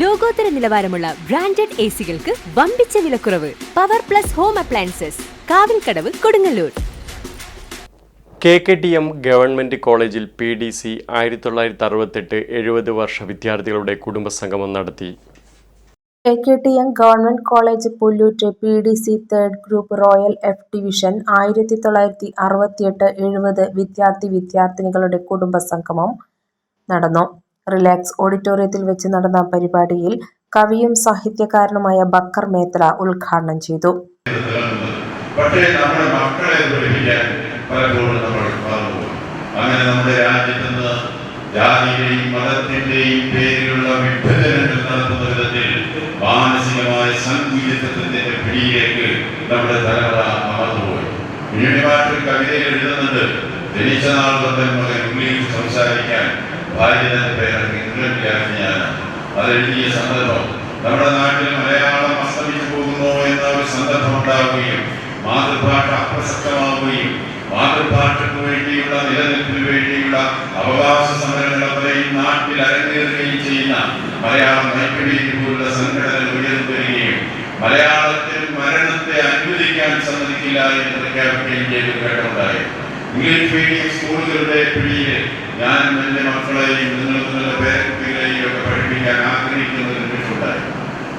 ലോകോത്തര നിലവാരമുള്ള branded A സികൾക്ക് വമ്പിച്ച വിലക്കുറവ്. Power plus home appliances Kavilkadavu Kodungallur. K K T M government കോളേജിൽ പി ഡി സി ആയിരത്തി തൊള്ളായിരത്തി അറുപത്തെട്ട് എഴുപത് വർഷ വിദ്യാർത്ഥികളുടെ കുടുംബസംഗമം നടത്തി. A K T M government college Pulloot P D C third group royal F division ആയിരത്തി തൊള്ളായിരത്തി അറുപത്തിയെട്ട് എഴുപത് വിദ്യാർത്ഥി വിദ്യാർത്ഥിനികളുടെ കുടുംബസംഗമം നടന്നു. റിലാക്സ് ഓഡിറ്റോറിയത്തിൽ വെച്ച് നടന്ന പരിപാടിയിൽ കവിയും സാഹിത്യകാരനുമായ ബക്കർ മേത്തല ഉദ്ഘാടനം ചെയ്തു. പക്ഷേ നമ്മുടെ മക്കളെ പലപ്പോഴും നമ്മൾ നമ്മുടെ മാനസികമായ സംഗീതത്തിന്റെ പിടിയിലേക്ക് നമ്മുടെ തലമുറ അമർന്നുപോയി. പിന്നീട് കവിതയിൽ എഴുതുന്നുണ്ട്. ജനിച്ച നാൾ മകൻ ഇംഗ്ലീഷ് സംസാരിക്കാൻ തന്നെ പേരാണ് ഇംഗ്ലണ്ടിലാണ് ഞാൻ. അത് സന്ദർഭം. നമ്മുടെ നാട്ടിൽ മലയാളം അസ്തമിച്ചു പോകുന്നു എന്ന ഒരു സന്ദർഭം ഉണ്ടാവുകയും മാതൃഭാഷ അപ്രസക്തമാവുകയും മാതൃഭാഷയ്ക്ക് വേണ്ടിയുള്ള നിലനിൽപ്പിന് വേണ്ടിയുള്ള അവകാശ സമരങ്ങളെയും നാട്ടിൽ അരങ്ങേറുകയും ചെയ്യുന്ന മലയാളം നൈപുണ്യം പോലുള്ള സംഘടനകൾ ഉയർന്നു മലയാളത്തിൽ മരണത്തെ അനുവദിക്കാൻ സമ്മതിക്കില്ല എന്ന് പ്രഖ്യാപിക്കുകയും ചെയ്ത ഘട്ടമുണ്ടായി ഇംഗ്ലീഷ് മീഡിയം സ്കൂളുകളുടെ പിടിയിൽ ഞാനും എന്റെ മക്കളെയും നിങ്ങൾക്ക് നല്ല പേരക്കുട്ടികളെയും ഒക്കെ പഠിപ്പിക്കാൻ ആഗ്രഹിക്കുന്ന ഒരു നിമിഷമുണ്ടായി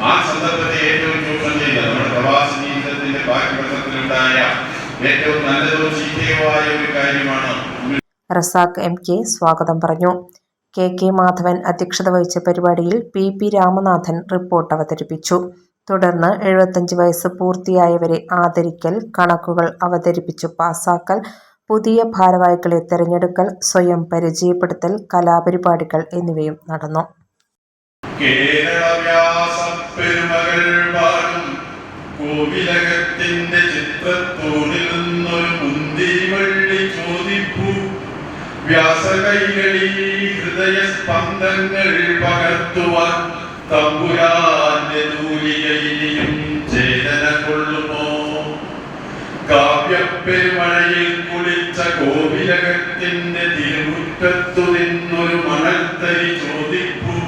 ആ സന്ദർഭത്തെ ഏറ്റവും ചൂഷണം ചെയ്ത നമ്മുടെ പ്രവാസ ജീവിതത്തിന്റെ ബാക്കി വർഷത്തിലുണ്ടായ ഏറ്റവും നല്ലതോ ചീത്തയോ ഒരു കാര്യമാണ് റസാഖ് എം കെ സ്വാഗതം പറഞ്ഞു. കെ കെ മാധവൻ അധ്യക്ഷത വഹിച്ച പരിപാടിയിൽ പി പി രാമനാഥൻ റിപ്പോർട്ട് അവതരിപ്പിച്ചു. തുടർന്ന് എഴുപത്തഞ്ച് വയസ്സ് പൂർത്തിയായവരെ ആദരിക്കൽ കണക്കുകൾ അവതരിപ്പിച്ചു. പാസാക്കൽ പുതിയ ഭാരവാഹികളെ തെരഞ്ഞെടുക്കൽ സ്വയം പരിചയപ്പെടുത്തൽ കലാപരിപാടികൾ എന്നിവയും നടന്നു. കോവിലകത്തിന്റെ ചോദിപ്പൂ. ഹൃദയ തമ്പുരാന്റെ കാവ്യപ്പെരുമഴയിൽ കുളിച്ച കോവിലകത്തിന്റെ തിരുമുറ്റത്തു നിന്നൊരു മണൽത്തരി ചോദിപ്പു.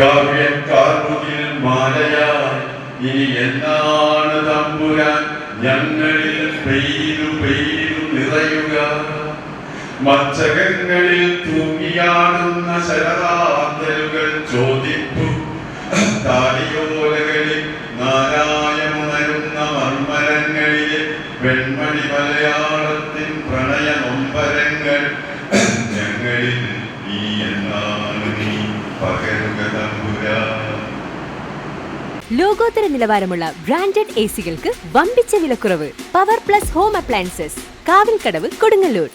കാവ്യക്കാർമുകിൽ മാലയായി ഇനി എന്താണ് തമ്പുരാൻ? ഞങ്ങളിൽ പെയ്തു പെയ്തു നിറയുക. മച്ചകങ്ങളിൽ തൂങ്ങിയാടുന്ന ശരറാന്തലുകൾ ചോദിപ്പു. വെൺമണി മലയാളത്തിൻ പ്രണയമൊമ്പരങ്ങൾ ഞങ്ങളിൽ ഈ എന്നാണ് നീ പകരുക ലോകോത്തര നിലവാരമുള്ള ബ്രാൻഡഡ് എ സികൾക്ക് വമ്പിച്ച വിലക്കുറവ്. Power plus home appliances Kavilkadavu Kodungallur.